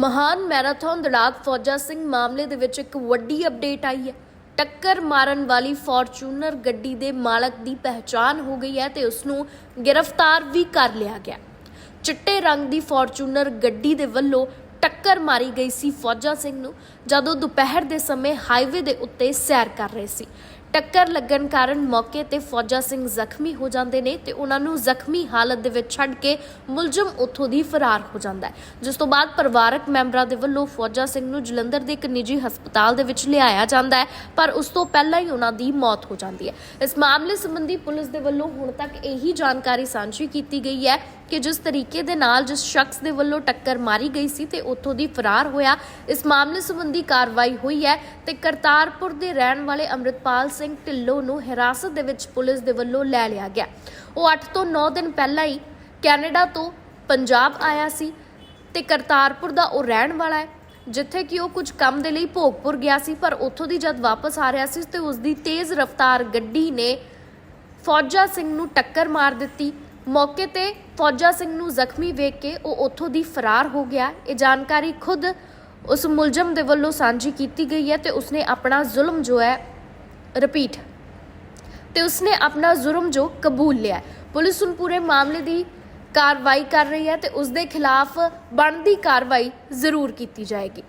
ਮਹਾਨ ਮੈਰਾਥਨ ਦੌੜਾਕ ਫੌਜਾ ਸਿੰਘ ਮਾਮਲੇ ਦੇ ਵਿੱਚ ਇੱਕ ਵੱਡੀ ਅਪਡੇਟ ਆਈ ਹੈ। ਟੱਕਰ ਮਾਰਨ ਵਾਲੀ ਫੋਰਚੂਨਰ ਗੱਡੀ ਦੇ ਮਾਲਕ ਦੀ ਪਹਿਚਾਣ ਹੋ ਗਈ ਹੈ ਤੇ ਉਸ ਨੂੰ ਗ੍ਰਿਫਤਾਰ ਵੀ ਕਰ ਲਿਆ ਗਿਆ। ਚਿੱਟੇ ਰੰਗ ਦੀ ਫੋਰਚੂਨਰ ਗੱਡੀ ਦੇ ਵੱਲੋਂ ਟੱਕਰ ਮਾਰੀ ਗਈ ਸੀ ਫੌਜਾ ਸਿੰਘ ਨੂੰ, ਜਦੋਂ ਦੁਪਹਿਰ ਦੇ ਸਮੇਂ ਹਾਈਵੇ ਦੇ ਉੱਤੇ ਸੈਰ ਕਰ ਰਹੇ ਸੀ। ਟੱਕਰ ਲੱਗਣ ਕਾਰਨ ਮੌਕੇ ਤੇ ਫੌਜਾ ਸਿੰਘ ਜ਼ਖਮੀ ਹੋ ਜਾਂਦੇ ਨੇ ਤੇ ਉਹਨਾਂ ਨੂੰ ਜ਼ਖਮੀ ਹਾਲਤ ਦੇ ਵਿੱਚ ਛੱਡ ਕੇ ਮੁਲਜ਼ਮ ਉੱਥੋਂ ਦੀ ਫਰਾਰ ਹੋ ਜਾਂਦਾ ਹੈ। ਜਿਸ ਤੋਂ ਬਾਅਦ ਪਰਿਵਾਰਕ ਮੈਂਬਰਾਂ ਦੇ ਵੱਲੋਂ ਫੌਜਾ ਸਿੰਘ ਨੂੰ ਜਲੰਧਰ ਦੇ ਇੱਕ ਨਿੱਜੀ ਹਸਪਤਾਲ ਦੇ ਵਿੱਚ ਲਿਆਇਆ ਜਾਂਦਾ ਹੈ, ਪਰ ਉਸ ਤੋਂ ਪਹਿਲਾਂ ਹੀ ਉਹਨਾਂ ਦੀ ਮੌਤ ਹੋ ਜਾਂਦੀ ਹੈ। ਇਸ ਮਾਮਲੇ ਸੰਬੰਧੀ ਪੁਲਿਸ ਦੇ ਵੱਲੋਂ ਹੁਣ ਤੱਕ ਇਹੀ ਜਾਣਕਾਰੀ ਸਾਂਝੀ ਕੀਤੀ ਗਈ ਹੈ ਕਿ ਜਿਸ ਤਰੀਕੇ ਦੇ ਨਾਲ ਜਿਸ ਸ਼ਖਸ ਦੇ ਵੱਲੋਂ ਟੱਕਰ ਮਾਰੀ ਗਈ ਸੀ ਤੇ ਉੱਥੋਂ ਦੀ ਫਰਾਰ ਹੋਇਆ, ਇਸ ਮਾਮਲੇ ਸੰਬੰਧੀ ਕਾਰਵਾਈ ਹੋਈ ਹੈ ਤੇ ਕਰਤਾਰਪੁਰ ਦੇ ਰਹਿਣ ਵਾਲੇ ਅੰਮ੍ਰਿਤਪਾਲ ਸਿੰਘ ਢਿੱਲੋਂ ਨੂੰ ਹਿਰਾਸਤ ਦੇ ਵਿੱਚ ਪੁਲਿਸ ਦੇ ਵੱਲੋਂ ਲੈ ਲਿਆ ਗਿਆ। ਉਹ 8 ਤੋਂ 9 ਦਿਨ ਪਹਿਲਾਂ ਹੀ ਕੈਨੇਡਾ ਤੋਂ ਪੰਜਾਬ ਆਇਆ ਸੀ ਤੇ ਕਰਤਾਰਪੁਰ ਦਾ ਉਹ ਰਹਿਣ ਵਾਲਾ ਹੈ, ਜਿੱਥੇ ਕਿ ਉਹ ਕੁਝ ਕੰਮ ਦੇ ਲਈ ਭੋਗਪੁਰ ਗਿਆ ਸੀ, ਪਰ ਉੱਥੋਂ ਦੀ ਜਦ ਵਾਪਸ ਆ ਰਿਹਾ ਸੀ ਤੇ ਉਸ ਦੀ ਤੇਜ਼ ਰਫ਼ਤਾਰ ਗੱਡੀ ਨੇ ਫੌਜਾ ਸਿੰਘ ਨੂੰ ਟੱਕਰ ਮਾਰ ਦਿੱਤੀ। ਮੌਕੇ ਤੇ ਫੌਜਾ ਸਿੰਘ ਨੂੰ ਜ਼ਖਮੀ ਵੇਖ ਕੇ ਉਹ ਉੱਥੋਂ ਦੀ ਫਰਾਰ ਹੋ ਗਿਆ। ਇਹ ਜਾਣਕਾਰੀ ਖੁਦ ਉਸ ਮੁਲਜ਼ਮ ਦੇ ਵੱਲੋਂ ਸਾਂਝੀ ਕੀਤੀ ਗਈ ਹੈ ਤੇ ਉਸਨੇ ਆਪਣਾ ਜ਼ੁਲਮ ਜੋ ਹੈ ਰਿਪੀਟ ਤੇ ਉਸਨੇ ਆਪਣਾ ਜ਼ੁਰਮ ਜੋ ਕਬੂਲ ਲਿਆ ਪੁਲਿਸ ਹੁਣ ਪੂਰੇ ਮਾਮਲੇ ਦੀ ਕਾਰਵਾਈ ਕਰ ਰਹੀ ਹੈ ਤੇ ਉਸ ਦੇ ਖਿਲਾਫ ਬਣਦੀ ਕਾਰਵਾਈ ਜ਼ਰੂਰ ਕੀਤੀ ਜਾਏਗੀ।